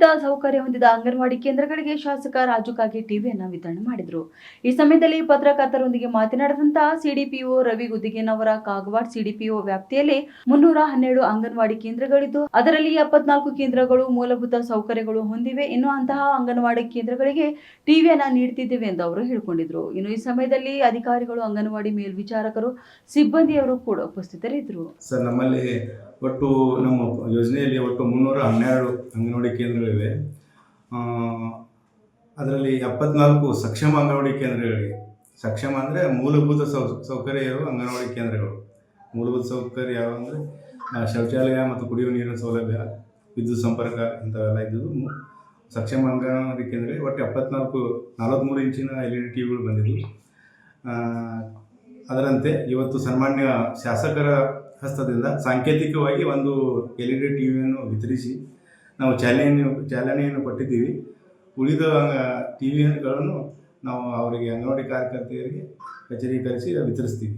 ಮೂಲಭೂತ ಸೌಕರ್ಯ ಹೊಂದಿದ ಅಂಗನವಾಡಿ ಕೇಂದ್ರಗಳಿಗೆ ಶಾಸಕ ರಾಜು ಕಾಗೆ ಟಿವಿಯನ್ನ ವಿತರಣೆ ಮಾಡಿದರು. ಈ ಸಮಯದಲ್ಲಿ ಪತ್ರಕರ್ತರೊಂದಿಗೆ ಮಾತನಾಡಿದಂತಹ ಸಿಡಿಪಿಒ ರವಿ ಗುದಿಗೆನವರ ಕಾಗವಾಡ್ ಸಿಡಿಪಿಒ ವ್ಯಾಪ್ತಿಯಲ್ಲಿ ಮುನ್ನೂರ ಹನ್ನೆರಡು ಅಂಗನವಾಡಿ ಕೇಂದ್ರಗಳಿದ್ದು, ಅದರಲ್ಲಿ ಎಪ್ಪತ್ನಾಲ್ಕು ಕೇಂದ್ರಗಳು ಮೂಲಭೂತ ಸೌಕರ್ಯಗಳು ಹೊಂದಿವೆ. ಇನ್ನು ಅಂತಹ ಅಂಗನವಾಡಿ ಕೇಂದ್ರಗಳಿಗೆ ಟಿವಿಯನ್ನ ನೀಡುತ್ತಿದ್ದೇವೆ ಎಂದು ಅವರು ಹೇಳಿಕೊಂಡಿದ್ರು. ಇನ್ನು ಈ ಸಮಯದಲ್ಲಿ ಅಧಿಕಾರಿಗಳು, ಅಂಗನವಾಡಿ ಮೇಲ್ವಿಚಾರಕರು, ಸಿಬ್ಬಂದಿಯವರು ಕೂಡ ಉಪಸ್ಥಿತರಿದ್ದರು. ಸರ್, ನಮ್ಮಲ್ಲಿ ಒಟ್ಟು ನಮ್ಮ ಯೋಜನೆಯಲ್ಲಿ ಒಟ್ಟು ಮುನ್ನೂರ ಹನ್ನೆರಡು ಅಂಗನವಾಡಿ ಕೇಂದ್ರಗಳಿವೆ. ಅದರಲ್ಲಿ ಎಪ್ಪತ್ನಾಲ್ಕು ಸಕ್ಷಮ ಅಂಗನವಾಡಿ ಕೇಂದ್ರಗಳಿವೆ. ಸಕ್ಷಮ ಅಂದರೆ ಮೂಲಭೂತ ಸೌ ಸೌಕರ್ಯ ಇರುವ ಅಂಗನವಾಡಿ ಕೇಂದ್ರಗಳು. ಮೂಲಭೂತ ಸೌಕರ್ಯ ಯಾವ ಅಂದರೆ ಶೌಚಾಲಯ ಮತ್ತು ಕುಡಿಯುವ ನೀರಿನ ಸೌಲಭ್ಯ ವಿದ್ಯುತ್ ಸಂಪರ್ಕ ಇಂಥವೆಲ್ಲ ಇದ್ದು ಸಕ್ಷಮ ಅಂಗನವಾಡಿ ಕೇಂದ್ರಗಳಿಗೆ ಒಟ್ಟು ಎಪ್ಪತ್ನಾಲ್ಕು ನಲವತ್ತ್ಮೂರು ಇಂಚಿನ ಎಲ್ ಇ ಡಿ ಟಿವಿಗಳು ಬಂದಿದ್ದವು ಆ, ಅದರಂತೆ ಇವತ್ತು ಸನ್ಮಾನ್ಯ ಶಾಸಕರ ಹಸ್ತದಿಂದ ಸಾಂಕೇತಿಕವಾಗಿ ಒಂದು ಎಲ್ ಇ ಡಿ ಟಿ ವಿಯನ್ನು ವಿತರಿಸಿ ನಾವು ಚಾಲನೆಯನ್ನು ಚಾಲನೆಯನ್ನು ಕೊಟ್ಟಿದ್ದೀವಿ. ಉಳಿದ ಟಿ ವಿಗಳನ್ನು ನಾವು ಅವರಿಗೆ ಅಂಗನವಾಡಿ ಕಾರ್ಯಕರ್ತೆಯರಿಗೆ ಕಚೇರಿ ಕರೆಸಿ ವಿತರಿಸ್ತೀವಿ.